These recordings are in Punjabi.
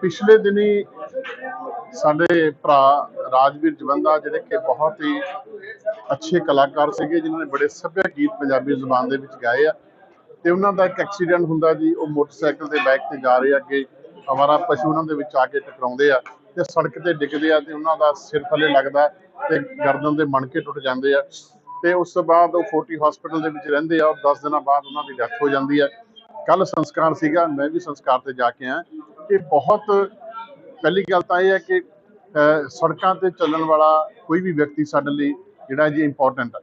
ਪਿਛਲੇ ਦਿਨੀ ਸਾਡੇ ਭਰਾ ਰਾਜਵੀਰ ਜਵੰਦਾ ਜਿਹੜੇ ਕਿ ਬਹੁਤ ਹੀ ਅੱਛੇ ਕਲਾਕਾਰ ਸੀਗੇ, ਜਿਨ੍ਹਾਂ ਨੇ ਬੜੇ ਸੱਭਿਆ ਗੀਤ ਪੰਜਾਬੀ ਜ਼ੁਬਾਨ ਦੇ ਵਿੱਚ ਗਾਏ ਆ। ਤੇ ਉਹਨਾਂ ਦਾ ਇੱਕ ਐਕਸੀਡੈਂਟ ਹੁੰਦਾ ਜੀ, ਉਹ ਮੋਟਰਸਾਈਕਲ ਦੇ ਬਾਈਕ ਤੇ ਜਾ ਰਹੇ ਆ ਅੱਗੇ ਅਵਾਰਾ ਪਸ਼ੂ ਉਹਨਾਂ ਦੇ ਵਿੱਚ ਆ ਕੇ ਟਕਰਾਉਂਦੇ ਆ ਤੇ ਸੜਕ ਤੇ ਡਿੱਗਦੇ ਆ ਤੇ ਉਹਨਾਂ ਦਾ ਸਿਰ ਥੱਲੇ ਲੱਗਦਾ ਤੇ ਗਰਦਨ ਦੇ ਮਣਕੇ ਟੁੱਟ ਜਾਂਦੇ ਆ। ਤੇ ਉਸ ਤੋਂ ਬਾਅਦ ਉਹ ਫੋਰਟੀ ਹਸਪੀਟਲ ਦੇ ਵਿੱਚ ਰਹਿੰਦੇ ਆ ਔਰ 10 ਦਿਨਾਂ ਬਾਅਦ ਉਹਨਾਂ ਦੀ ਡੈਥ ਹੋ ਜਾਂਦੀ ਆ। ਕੱਲ ਸੰਸਕਾਰ ਸੀਗਾ, ਮੈਂ ਵੀ ਸੰਸਕਾਰ ਤੇ ਜਾ ਕੇ ਆਇਆ। ਇਹ ਬਹੁਤ, ਪਹਿਲੀ ਗੱਲ ਤਾਂ ਇਹ ਹੈ ਕਿ ਸੜਕਾਂ ਤੇ ਚੱਲਣ ਵਾਲਾ ਕੋਈ ਵੀ ਵਿਅਕਤੀ ਸਾਡੇ ਲਈ ਜਿਹੜਾ ਜੀ ਇੰਪੋਰਟੈਂਟ ਹੈ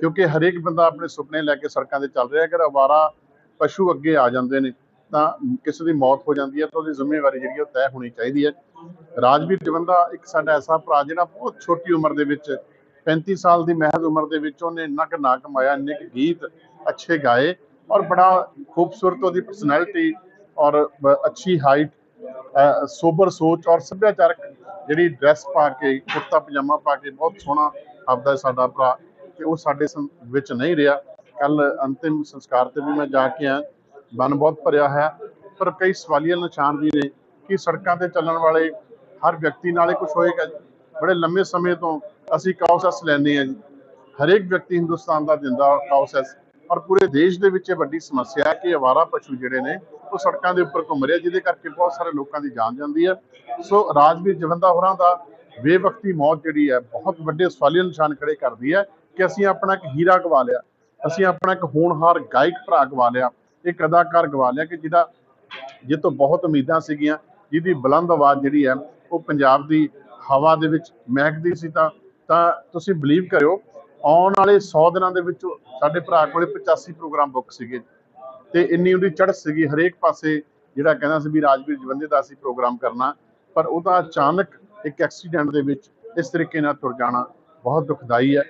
ਕਿਉਂਕਿ ਹਰੇਕ ਬੰਦਾ ਆਪਣੇ ਸੁਪਨੇ ਲੈ ਕੇ ਸੜਕਾਂ ਤੇ ਚੱਲ ਰਿਹਾ, ਅਗਰ ਅਵਾਰਾ ਪਸ਼ੂ ਅੱਗੇ ਆ ਜਾਂਦੇ ਨੇ, ਤਾਂ ਕਿਸੇ ਦੀ ਮੌਤ ਹੋ ਜਾਂਦੀ ਹੈ ਤਾਂ ਉਹਦੀ ਜ਼ਿੰਮੇਵਾਰੀ ਜਿਹੜੀ ਉਹ ਤੈਅ ਹੋਣੀ ਚਾਹੀਦੀ ਹੈ। ਰਾਜਵੀਰ ਜਵੰਦਾ ਇੱਕ ਸਾਡਾ ਐਸਾ ਭਰਾ ਜਿਹੜਾ ਬਹੁਤ ਛੋਟੀ ਉਮਰ ਦੇ ਵਿੱਚ 35 ਸਾਲ ਦੀ ਮਹਿਜ਼ ਉਮਰ ਦੇ ਵਿੱਚ ਉਹਨੇ ਇੰਨਾ ਕੁ ਨਾ ਕਮਾਇਆ, ਇੰਨੇ ਕੁ ਗੀਤ ਅੱਛੇ ਗਾਏ ਔਰ ਬੜਾ ਖੂਬਸੂਰਤ ਉਹਦੀ ਪਰਸਨੈਲਿਟੀ ਔਰ ਅੱਛੀ ਹਾਈਟ ਸੋਬਰ ਸੋਚ ਔਰ ਸੱਭਿਆਚਾਰਕ ਜਿਹੜੀ ਡਰੈਸ ਪਾ ਕੇ, ਕੁੜਤਾ, ਪਜਾਮਾ ਪਾ ਕੇ ਬਹੁਤ ਸੋਹਣਾ ਆਪਦਾ ਸਾਡਾ ਭਰਾ ਤੇ ਉਹ ਸਾਡੇ ਸੰ- ਵਿੱਚ ਨਹੀਂ ਰਿਹਾ। ਕੱਲ ਅੰਤਿਮ ਸੰਸਕਾਰ ਤੇ ਵੀ ਮੈਂ ਜਾ ਕੇ ਆਇਆ। ਮਨ ਬਹੁਤ ਭਰਿਆ ਹੈ ਪਰ ਕਈ ਸਵਾਲੀਆ ਨਿਸ਼ਾਨ ਵੀ ਨੇ ਕਿ ਸੜਕਾਂ ਤੇ ਚੱਲਣ ਵਾਲੇ ਹਰ ਵਿਅਕਤੀ ਨਾਲ ਹੀ ਕੁਝ ਹੋਏਗਾ ਜੀ। ਬੜੇ ਲੰਮੇ ਸਮੇਂ ਤੋਂ ਅਸੀਂ ਕਾਉਸਸ ਲੈਂਦੇ ਹਾਂ ਜੀ। ਹਰੇਕ ਵਿਅਕਤੀ ਹਿੰਦੁਸਤਾਨ ਦਾ ਦਿੰਦਾ ਕਾਉਸਸ। ਔਰ ਪੂਰੇ ਦੇਸ਼ ਦੇ ਵਿੱਚ ਇਹ ਵੱਡੀ ਸਮੱਸਿਆ ਹੈ ਕਿ ਅਵਾਰਾ ਪਸ਼ੂ ਜਿਹੜੇ ਨੇ ਉਹ ਸੜਕਾਂ ਦੇ ਉੱਪਰ ਘੁੰਮ ਰਿਹਾ, ਜਿਹਦੇ ਕਰਕੇ ਬਹੁਤ ਸਾਰੇ ਲੋਕਾਂ ਦੀ ਜਾਨ ਜਾਂਦੀ ਹੈ। ਸੋ ਰਾਜਵੀਰ ਜਵੰਦਾ ਹੋਰਾਂ ਦਾ ਬੇਵਕਤੀ ਮੌਤ ਜਿਹੜੀ ਹੈ, ਬਹੁਤ ਵੱਡੇ ਸਵਾਲੀਆ ਨਿਸ਼ਾਨ ਖੜੇ ਕਰਦੀ ਹੈ ਕਿ ਅਸੀਂ ਆਪਣਾ ਇੱਕ ਹੀਰਾ ਗਵਾ ਲਿਆ, ਅਸੀਂ ਆਪਣਾ ਇੱਕ ਹੋਣਹਾਰ ਗਾਇਕ ਭਰਾ ਗਵਾ ਲਿਆ, ਇੱਕ ਅਦਾਕਾਰ ਗਵਾ ਲਿਆ ਕਿ ਜਿਹਦਾ ਜਿਹ ਤੋਂ ਬਹੁਤ ਉਮੀਦਾਂ ਸੀਗੀਆਂ, ਜਿਹਦੀ ਬੁਲੰਦ ਆਵਾਜ਼ ਜਿਹੜੀ ਹੈ, ਉਹ ਪੰਜਾਬ ਦੀ ਹਵਾ ਦੇ ਵਿੱਚ ਮਹਿਕਦੀ ਸੀ ਤਾਂ ਤਾਂ ਤੁਸੀਂ ਬਲੀਵ ਕਰਿਓ, ਆਉਣ ਵਾਲੇ 100 ਦਿਨਾਂ ਦੇ ਵਿੱਚ ਸਾਡੇ ਭਰਾ ਕੋਲੇ 85 ਪ੍ਰੋਗਰਾਮ ਬੁੱਕ ਸੀਗੇ। ਤੇ ਇੰਨੀ ਉਹਦੀ ਚੜ੍ਹ ਸੀਗੀ ਹਰੇਕ ਪਾਸੇ, ਜਿਹੜਾ ਕਹਿੰਦਾ ਸੀ ਵੀ ਰਾਜਵੀਰ ਜਵੰਦੇ ਦਾ ਅਸੀਂ ਪ੍ਰੋਗਰਾਮ ਕਰਨਾ, ਪਰ ਉਹਦਾ ਅਚਾਨਕ ਇੱਕ ਐਕਸੀਡੈਂਟ ਦੇ ਵਿੱਚ ਇਸ ਤਰੀਕੇ ਨਾਲ ਤੁਰ ਜਾਣਾ ਬਹੁਤ ਦੁਖਦਾਈ ਹੈ।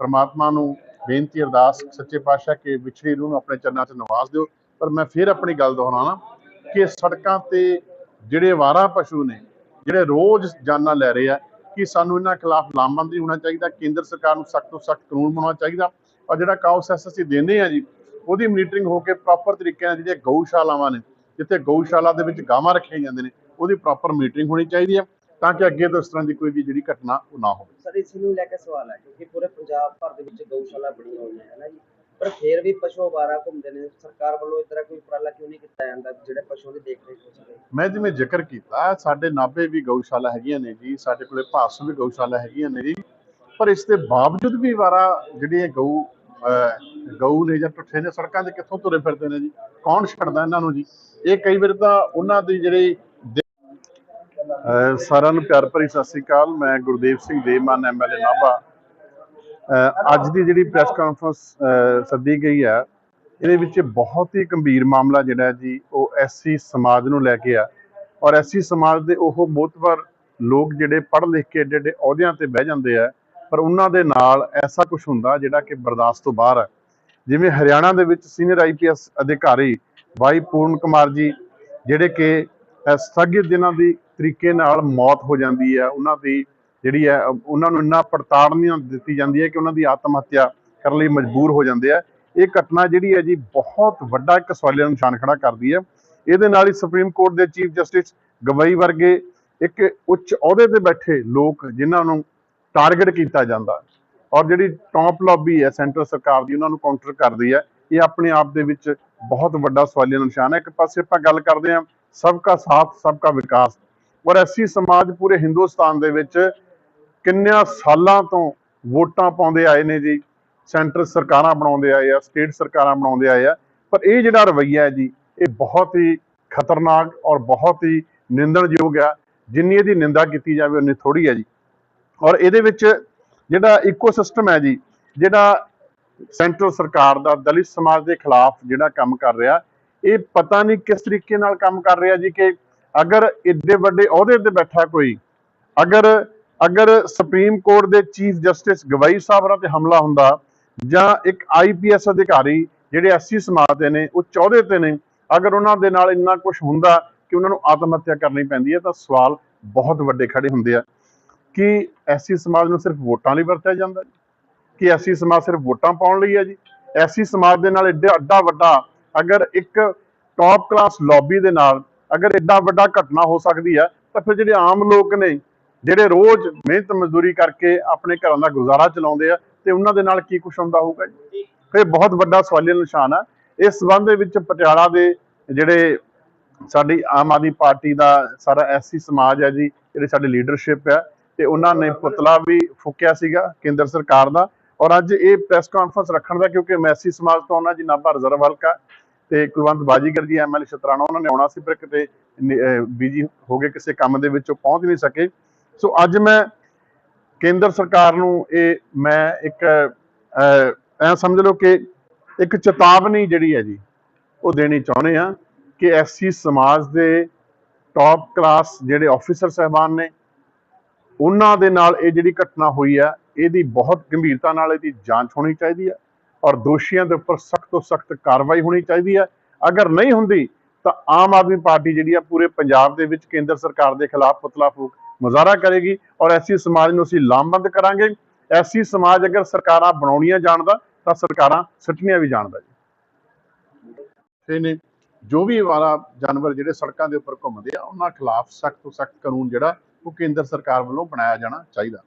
ਪ੍ਰਮਾਤਮਾ ਨੂੰ ਬੇਨਤੀ, ਅਰਦਾਸ, ਸੱਚੇ ਪਾਤਸ਼ਾਹ ਕਿ ਵਿਛੜੀ ਰੂਹ ਨੂੰ ਆਪਣੇ ਚਰਨਾਂ 'ਚ ਨਿਵਾਸ ਦਿਓ। ਪਰ ਮੈਂ ਫਿਰ ਆਪਣੀ ਗੱਲ ਦੁਹਰਾਉਣਾ ਕਿ ਸੜਕਾਂ ਤੇ ਜਿਹੜੇ ਅਵਾਰਾ ਪਸ਼ੂ ਨੇ, ਜਿਹੜੇ ਰੋਜ਼ ਜਾਨਾਂ ਲੈ ਰਹੇ ਆ, ਕਿ ਸਾਨੂੰ ਇਹਨਾਂ ਖਿਲਾਫ ਲਾਮਬੰਦੀ ਹੋਣਾ ਚਾਹੀਦਾ, ਕੇਂਦਰ ਸਰਕਾਰ ਨੂੰ ਸਖਤ ਤੋਂ ਸਖਤ ਕਾਨੂੰਨ ਬਣਾਉਣਾ ਚਾਹੀਦਾ। ਔਰ ਜਿਹੜਾ ਕਾਉਸੈਸ ਅਸੀਂ ਦਿੰਦੇ ਆ ਜੀ ਉਹਦੀ ਮੋਨੀਟਰਿੰਗ ਹੋ ਕੇ ਪ੍ਰੋਪਰ ਤਰੀਕੇ ਨਾਲ ਜਿਹੜੀਆਂ ਗਊਸ਼ਾਲਾਵਾਂ ਨੇ ਜਿੱਥੇ ਗਊਸ਼ਾਲਾ ਦੇ ਵਿੱਚ ਗਾਵਾਂ ਰੱਖੀਆਂ ਜਾਂਦੇ ਨੇ ਉਹਦੀ ਪ੍ਰੋਪਰ ਮੋਨੀਟਰਿੰਗ ਹੋਣੀ ਚਾਹੀਦੀ ਹੈ ਤਾਂ ਕਿ ਅੱਗੇ ਤੋਂ ਇਸ ਤਰ੍ਹਾਂ ਦੀ ਕੋਈ ਵੀ ਜਿਹੜੀ ਘਟਨਾ ਉਹ ਨਾ ਹੋਵੇ। ਸਰ ਇਸ ਨੂੰ ਲੈ ਕੇ ਸਵਾਲ ਹੈ ਕਿਉਂਕਿ ਪੂਰੇ ਪੰਜਾਬ ਭਰ ਦੇ ਵਿੱਚ ਗਊਸ਼ਾਲਾ ਬਣੀਆਂ ਹੋਈਆਂ ਹੈ ਨਾ ਜੀ? ਪਰ ਫੇਰ ਵੀ ਪਸ਼ੂ ਅਵਾਰਾ ਘੁੰਮਦੇ ਨੇ ਸਰਕਾਰ ਵੱਲੋਂ ਇਸ ਤਰ੍ਹਾਂ ਕੋਈ ਉਪਰਾਲਾ ਕਿਉਂ ਨਹੀਂ ਕੀਤਾ ਜਾਂਦਾ ਜਿਹੜੇ ਪਸ਼ੂਆਂ ਦੀ ਦੇਖ ਰੇਖ ਹੋ ਸਕੇ? ਮੈਂ ਜਿਵੇਂ ਜ਼ਿਕਰ ਕੀਤਾ ਸਾਡੇ ਨਾਭੇ ਵੀ ਗਊਸ਼ਾਲਾ ਹੈਗੀਆਂ ਨੇ ਜੀ ਸਾਡੇ ਕੋਲੇ ਭਾਸੂ ਵੀ ਗਊਸ਼ਾਲਾ ਹੈਗੀਆਂ ਨੇ ਜੀ ਪਰ ਇਸ ਦੇ ਬਾਵਜੂਦ ਵੀ ਵਾਰਾ ਜਿਹੜੀਆਂ ਗਊ ਗਊ ਨੇ ਜਾਂ ਟੁੱਠੇ ਨੇ ਸੜਕਾਂ ਤੇ ਕਿੱਥੋਂ ਤੁਰੇ ਫਿਰਦੇ ਨੇ ਜੀ? ਕੌਣ ਛੱਡਦਾ ਇਹਨਾਂ ਨੂੰ ਜੀ? ਇਹ ਕਈ ਵਾਰ ਤਾਂ ਉਹਨਾਂ ਦੀ ਜਿਹੜੀ ਸਾਰਿਆਂ ਨੂੰ ਪਿਆਰ ਭਰੀ ਸਤਿ ਸ੍ਰੀ ਅਕਾਲ। ਮੈਂ ਗੁਰਦੇਵ ਸਿੰਘ ਦੇਵਮਾਨ ਐਮਐਲਏ ਨਾਭਾ। ਅੱਜ ਦੀ ਜਿਹੜੀ ਪ੍ਰੈਸ ਕਾਨਫਰੰਸ ਸੱਦੀ ਗਈ ਹੈ ਇਹਦੇ ਵਿੱਚ ਬਹੁਤ ਹੀ ਗੰਭੀਰ ਮਾਮਲਾ ਜਿਹੜਾ ਜੀ, ਉਹ ਐਸਸੀ ਸਮਾਜ ਨੂੰ ਲੈ ਕੇ ਆ। ਔਰ ਐਸਸੀ ਸਮਾਜ ਦੇ ਉਹ ਮੋਤਬਰ ਲੋਕ ਜਿਹੜੇ ਪੜ੍ਹ ਲਿਖ ਕੇ ਏਡੇ ਏਡੇ ਅਹੁਦਿਆਂ ਤੇ ਬਹਿ ਜਾਂਦੇ ਆ, ਪਰ ਉਹਨਾਂ ਦੇ ਨਾਲ ਐਸਾ ਕੁਝ ਹੁੰਦਾ ਜਿਹੜਾ ਕਿ ਬਰਦਾਸ਼ਤ ਤੋਂ ਬਾਹਰ ਹੈ ਜਿਵੇਂ ਹਰਿਆਣਾ ਦੇ ਵਿੱਚ ਸੀਨੀਅਰ ਆਈਪੀਐਸ ਅਧਿਕਾਰੀ ਵਾਈ ਪੂਰਨ ਕੁਮਾਰ ਜੀ, ਜਿਹੜੇ ਕਿ ਸਥਗਿਤ ਦਿਨਾਂ ਦੀ ਤਰੀਕੇ ਨਾਲ ਮੌਤ ਹੋ ਜਾਂਦੀ ਹੈ, ਉਹਨਾਂ ਦੀ ਜਿਹੜੀ ਹੈ, ਉਹਨਾਂ ਨੂੰ ਇੰਨਾ ਪੜਤਾੜਨੀਆਂ ਦਿੱਤੀ ਜਾਂਦੀ ਹੈ ਕਿ ਉਹਨਾਂ ਦੀ ਆਤਮ ਹੱਤਿਆ ਕਰਨ ਲਈ ਮਜਬੂਰ ਹੋ ਜਾਂਦੇ ਆ। ਇਹ ਘਟਨਾ ਜਿਹੜੀ ਹੈ ਜੀ, ਬਹੁਤ ਵੱਡਾ ਇੱਕ ਸਵਾਲੀਆ ਨਿਸ਼ਾਨ ਖੜਾ ਕਰਦੀ ਹੈ। ਇਹਦੇ ਨਾਲ ਹੀ ਸੁਪਰੀਮ ਕੋਰਟ ਦੇ ਚੀਫ ਜਸਟਿਸ ਗਵਈ ਵਰਗੇ ਇੱਕ ਉੱਚ ਅਹੁਦੇ ਤੇ ਬੈਠੇ ਲੋਕ ਜਿਨ੍ਹਾਂ ਨੂੰ ਟਾਰਗੇਟ ਕੀਤਾ ਜਾਂਦਾ। ਔਰ ਜਿਹੜੀ ਟੌਪ ਲੌਬੀ ਹੈ ਸੈਂਟਰ ਸਰਕਾਰ ਦੀ, ਉਹਨਾਂ ਨੂੰ ਕਾਊਂਟਰ ਕਰਦੀ ਹੈ। ਇਹ ਆਪਣੇ ਆਪ ਦੇ ਵਿੱਚ ਬਹੁਤ ਵੱਡਾ ਸਵਾਲੀਆ ਨਿਸ਼ਾਨ ਹੈ। ਇੱਕ ਪਾਸੇ ਆਪਾਂ ਗੱਲ ਕਰਦੇ ਹਾਂ ਸਭ ਸਬਕਾ ਸਾਥ ਸਭ ਸਬਕਾ ਵਿਕਾਸ। ਔਰ ਐਸੀ ਸਮਾਜ ਪੂਰੇ ਹਿੰਦੁਸਤਾਨ ਦੇ ਵਿੱਚ ਕਿੰਨਿਆਂ ਸਾਲਾਂ ਤੋਂ ਵੋਟਾਂ ਪਾਉਂਦੇ ਆਏ ਨੇ ਜੀ। ਸੈਂਟਰ ਸਰਕਾਰਾਂ ਬਣਾਉਂਦੇ ਆਏ ਆ ਸਟੇਟ ਸਰਕਾਰਾਂ ਬਣਾਉਂਦੇ ਆਏ ਆ। ਪਰ ਇਹ ਜਿਹੜਾ ਰਵੱਈਆ ਹੈ ਜੀ, ਇਹ ਬਹੁਤ ਹੀ ਖਤਰਨਾਕ ਔਰ ਬਹੁਤ ਹੀ ਨਿੰਦਣਯੋਗ ਆ। ਜਿੰਨੀ ਇਹਦੀ ਨਿੰਦਾ ਕੀਤੀ ਜਾਵੇ, ਉਨੀ ਥੋੜੀ ਹੈ ਜੀ। ਔਰ ਇਹਦੇ ਵਿੱਚ ਜਿਹੜਾ ਇਕੋਸਿਸਟਮ ਹੈ ਜੀ, ਜਿਹੜਾ ਸੈਂਟਰਲ ਸਰਕਾਰ ਦਾ, ਦਲਿਤ ਸਮਾਜ ਦੇ ਖਿਲਾਫ ਜਿਹੜਾ ਕੰਮ ਕਰ ਰਿਹਾ, ਇਹ ਪਤਾ ਨਹੀਂ ਕਿਸ ਤਰੀਕੇ ਨਾਲ ਕੰਮ ਕਰ ਰਿਹਾ ਜੀ ਕਿ ਅਗਰ ਇੱਡੇ ਵੱਡੇ ਅਹੁਦੇ ਤੇ ਬੈਠਾ ਕੋਈ, ਅਗਰ ਅਗਰ ਸੁਪਰੀਮ ਕੋਰਟ ਦੇ ਚੀਫ ਜਸਟਿਸ ਗਵਾਈ ਸਾਹਿਬਾਂ ਤੇ ਹਮਲਾ ਹੁੰਦਾ, ਜਾਂ ਇੱਕ ਆਈਪੀਐਸ ਅਧਿਕਾਰੀ ਜਿਹੜੇ ਐਸਸੀ ਸਮਾਜ ਦੇ ਨੇ, ਉਹ ਚੌਧੇ ਤੇ ਨੇ, ਅਗਰ ਉਹਨਾਂ ਦੇ ਨਾਲ ਇੰਨਾ ਕੁਝ ਹੁੰਦਾ ਕਿ ਉਹਨਾਂ ਨੂੰ ਆਤਮ ਹੱਤਿਆ ਕਰਨੀ ਪੈਂਦੀ ਹੈ, ਤਾਂ ਸਵਾਲ ਬਹੁਤ ਵੱਡੇ ਖੜੇ ਹੁੰਦੇ ਆ। ਕਿ ਐਸੀ ਸਮਾਜ ਨੂੰ ਸਿਰਫ ਵੋਟਾਂ ਲਈ ਵਰਤਿਆ ਜਾਂਦਾ ਜੀ? ਕਿ ਐਸੀ ਸਮਾਜ ਸਿਰਫ ਵੋਟਾਂ ਪਾਉਣ ਲਈ ਹੈ ਜੀ? ਐਸੀ ਸਮਾਜ ਦੇ ਨਾਲ ਏਡਾ ਅੱਡਾ ਵੱਡਾ ਅਗਰ ਇੱਕ ਟੌਪ ਕਲਾਸ ਲੌਬੀ ਦੇ ਨਾਲ ਅਗਰ ਇੱਡਾ ਵੱਡਾ ਘਟਨਾ ਹੋ ਸਕਦੀ ਹੈ, ਤਾਂ ਫਿਰ ਜਿਹੜੇ ਆਮ ਲੋਕ ਨੇ, ਜਿਹੜੇ ਰੋਜ਼ ਮਿਹਨਤ ਮਜ਼ਦੂਰੀ ਕਰਕੇ ਆਪਣੇ ਘਰਾਂ ਦਾ ਗੁਜ਼ਾਰਾ ਚਲਾਉਂਦੇ ਆ, ਤੇ ਉਹਨਾਂ ਦੇ ਨਾਲ ਕੀ ਕੁਛ ਹੁੰਦਾ ਹੋਊਗਾ ਜੀ? ਇਹ ਬਹੁਤ ਵੱਡਾ ਸਵਾਲੀਆ ਨਿਸ਼ਾਨ ਆ। ਇਸ ਸੰਬੰਧ ਦੇ ਵਿੱਚ ਪਟਿਆਲਾ ਦੇ ਜਿਹੜੇ ਸਾਡੀ ਆਮ ਆਦਮੀ ਪਾਰਟੀ ਦਾ ਸਾਰਾ ਐਸਸੀ ਸਮਾਜ ਹੈ ਜੀ, ਜਿਹੜੇ ਸਾਡੇ ਲੀਡਰਸ਼ਿਪ ਹੈ ਤੇ ਉਹਨਾਂ ਨੇ ਪੁਤਲਾ ਵੀ ਫੂਕਿਆ ਸੀਗਾ ਕੇਂਦਰ ਸਰਕਾਰ ਦਾ। ਔਰ ਅੱਜ ਇਹ ਪ੍ਰੈਸ ਕਾਨਫਰੰਸ ਰੱਖਣ ਦਾ, ਕਿਉਂਕਿ ਮੈਸੀ ਸਮਾਜ ਤੋਂ ਉਹਨਾਂ ਜੀ ਨਾਭਾ ਰਿਜ਼ਰਵ ਹਲਕਾ ਤੇ ਕੁਲਵੰਤ ਬਾਜੀਗਰ ਜੀ ਐਮਐਲ ਸ਼ਤਰਾਣਾ, ਉਹਨਾਂ ਨੇ ਆਉਣਾ ਸੀ, ਪਰ ਕਿਤੇ ਬੀਜੀ ਹੋ ਗਏ ਕਿਸੇ ਕੰਮ ਦੇ ਵਿੱਚ ਉਹ ਪਹੁੰਚ ਨਹੀਂ ਸਕੇ। ਸੋ ਅੱਜ ਮੈਂ ਕੇਂਦਰ ਸਰਕਾਰ ਨੂੰ ਇਹ, ਮੈਂ ਇੱਕ ਐ ਸਮਝ ਲਓ ਕਿ ਇੱਕ ਚੇਤਾਵਨੀ ਜਿਹੜੀ ਹੈ ਜੀ, ਉਹ ਦੇਣੀ ਚਾਹੁੰਦੇ ਆ ਕਿ ਐਸਸੀ ਸਮਾਜ ਦੇ ਟੌਪ ਕਲਾਸ ਜਿਹੜੇ ਆਫੀਸਰ ਸਹਿਬਾਨ ਨੇ ਉਹਨਾਂ ਦੇ ਨਾਲ ਇਹ ਜਿਹੜੀ ਘਟਨਾ ਹੋਈ ਹੈ, ਇਹਦੀ ਬਹੁਤ ਗੰਭੀਰਤਾ ਨਾਲ ਇਹਦੀ ਜਾਂਚ ਹੋਣੀ ਚਾਹੀਦੀ ਹੈ ਔਰ ਦੋਸ਼ੀਆਂ ਦੇ ਉੱਪਰ ਸਖਤ ਤੋਂ ਸਖਤ ਕਾਰਵਾਈ ਹੋਣੀ ਚਾਹੀਦੀ ਹੈ। ਅਗਰ ਨਹੀਂ ਹੁੰਦੀ, ਤਾਂ ਆਮ ਆਦਮੀ ਪਾਰਟੀ ਜਿਹੜੀ ਆ ਪੂਰੇ ਪੰਜਾਬ ਦੇ ਵਿੱਚ ਕੇਂਦਰ ਸਰਕਾਰ ਦੇ ਖਿਲਾਫ ਪੁਤਲਾ ਫੂਕ ਮੁਜ਼ਾਹਰਾ ਕਰੇਗੀ ਔਰ ਐਸੀ ਸਮਾਜ ਨੂੰ ਅਸੀਂ ਲਾਮਬੰਦ ਕਰਾਂਗੇ। ਐਸੀ ਸਮਾਜ ਅਗਰ ਸਰਕਾਰਾਂ ਬਣਾਉਣੀਆਂ ਜਾਣਦਾ, ਤਾਂ ਸਰਕਾਰਾਂ ਸੱਟਣੀਆਂ ਵੀ ਜਾਣਦਾ ਜੀ। ਨੇ ਜੋ ਵੀ ਵਾਰਾ ਜਾਨਵਰ ਜਿਹੜੇ ਸੜਕਾਂ ਦੇ ਉੱਪਰ ਘੁੰਮਦੇ ਆ, ਉਹਨਾਂ ਖਿਲਾਫ ਸਖਤ ਤੋਂ ਸਖਤ ਕਾਨੂੰਨ ਜਿਹੜਾ ਉਹ ਕੇਂਦਰ ਸਰਕਾਰ ਵੱਲੋਂ ਬਣਾਇਆ ਜਾਣਾ ਚਾਹੀਦਾ।